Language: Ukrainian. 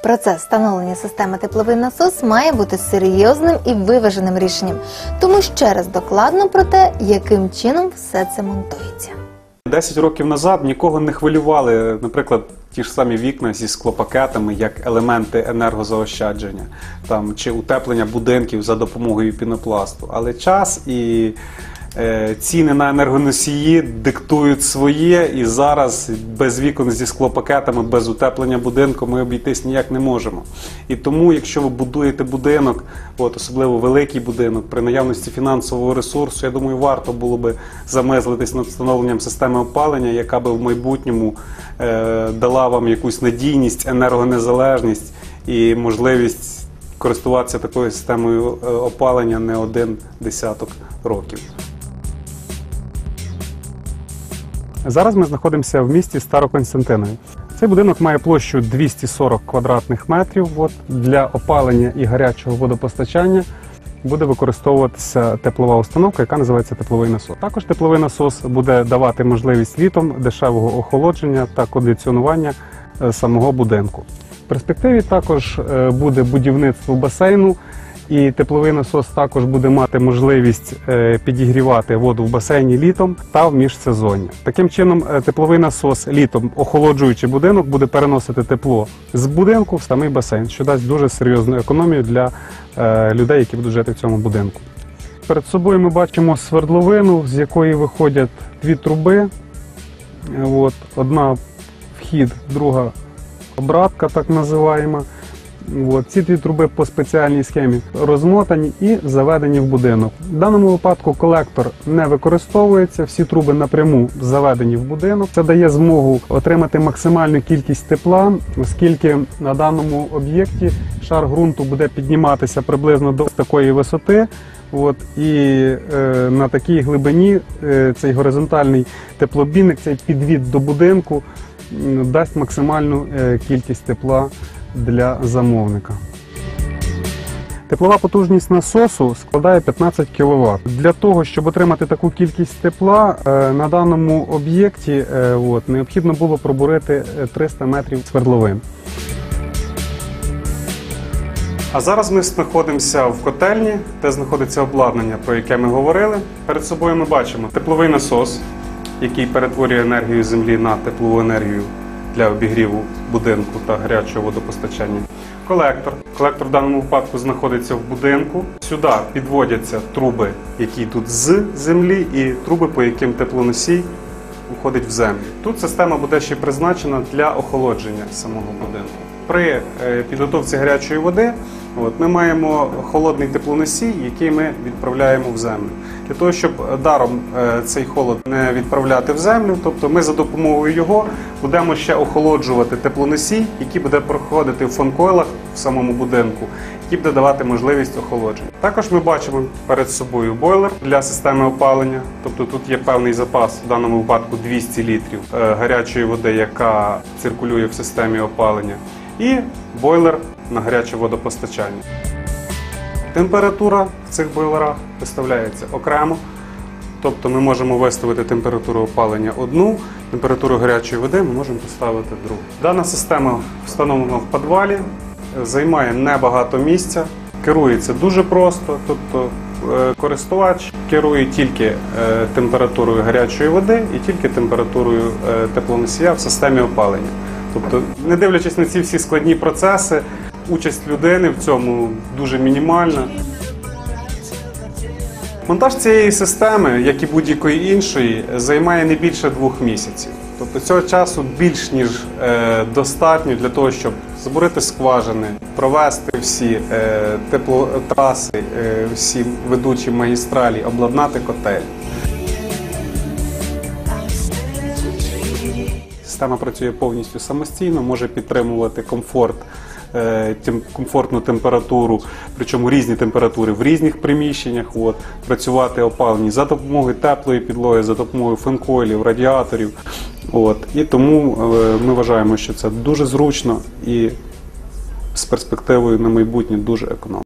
Процес встановлення системи тепловий насос має бути серйозним і виваженим рішенням. Тому ще раз докладно про те, яким чином все це монтується. 10 років назад нікого не хвилювали, наприклад, ті ж самі вікна зі склопакетами як елементи енергозаощадження там, чи утеплення будинків за допомогою пінопласту. Але час і ціни на енергоносії диктують своє, і зараз без вікон зі склопакетами, без утеплення будинку ми обійтись ніяк не можемо. І тому, якщо ви будуєте будинок, от, особливо великий будинок, при наявності фінансового ресурсу, я думаю, варто було би замислитись над встановленням системи опалення, яка би в майбутньому е, дала вам якусь надійність, енергонезалежність і можливість користуватися такою системою е, опалення не один десяток років. Зараз ми знаходимося в місті Староконстантинові. Цей будинок має площу 240 квадратних метрів. От, для опалення і гарячого водопостачання буде використовуватися теплова установка, яка називається тепловий насос. Також тепловий насос буде давати можливість літом дешевого охолодження та кондиціонування е, самого будинку. В перспективі також е, буде будівництво басейну, і тепловий насос також буде мати можливість е, підігрівати воду в басейні літом та в міжсезоння. Таким чином, е, тепловий насос літом, охолоджуючи будинок, буде переносити тепло з будинку в самий басейн, що дасть дуже серйозну економію для е, людей, які будуть жити в цьому будинку. Перед собою ми бачимо свердловину, з якої виходять дві труби. От, одна вхід, друга обратка, так називаємо. От, ці дві труби по спеціальній схемі розмотані і заведені в будинок. В даному випадку колектор не використовується, всі труби напряму заведені в будинок. Це дає змогу отримати максимальну кількість тепла, оскільки на даному об'єкті шар ґрунту буде підніматися приблизно до такої висоти. От, і е, на такій глибині е, цей горизонтальний теплобійник, цей підвід до будинку дасть максимальну е, кількість тепла для замовника. Теплова потужність насосу складає 15 кВт. Для того, щоб отримати таку кількість тепла, е, на даному об'єкті е, необхідно було пробурити е, 300 метрів свердловин. А зараз ми знаходимося в котельні, де знаходиться обладнання, про яке ми говорили. Перед собою ми бачимо тепловий насос, який перетворює енергію землі на теплову енергію для обігріву будинку та гарячого водопостачання. Колектор. Колектор в даному випадку знаходиться в будинку. Сюди підводяться труби, які йдуть з землі, і труби, по яким теплоносій уходить в землю. Тут система буде ще призначена для охолодження самого будинку. При е, підготовці гарячої води от, ми маємо холодний теплоносій, який ми відправляємо в землю. Для того, щоб даром е, цей холод не відправляти в землю, тобто ми за допомогою його будемо ще охолоджувати теплоносій, який буде проходити в фонкойлах в самому будинку, який буде давати можливість охолодження. Також ми бачимо перед собою бойлер для системи опалення, тобто тут є певний запас, в даному випадку 200 літрів е, гарячої води, яка циркулює в системі опалення, і бойлер на гаряче водопостачання. Температура в цих бойлерах виставляється окремо. Тобто ми можемо виставити температуру опалення одну, температуру гарячої води ми можемо поставити другу. Дана система встановлена в підвалі, займає небагато місця, керується дуже просто. Тобто е, користувач керує тільки е, температурою гарячої води і тільки температурою е, теплоносія в системі опалення. Тобто, не дивлячись на ці всі складні процеси, участь людини в цьому дуже мінімальна. Монтаж цієї системи, як і будь-якої іншої, займає не більше двох місяців. Тобто цього часу більш ніж е, достатньо для того, щоб забурити скважини, провести всі е, теплотраси, е, всі ведучі магістралі, обладнати котель. Система працює повністю самостійно, може підтримувати комфорт, е, комфортну температуру, причому різні температури в різних приміщеннях. От, працювати опалені за допомогою теплої підлоги, за допомогою фенкойлів, радіаторів. От, і тому е, ми вважаємо, що це дуже зручно і з перспективою на майбутнє дуже економно.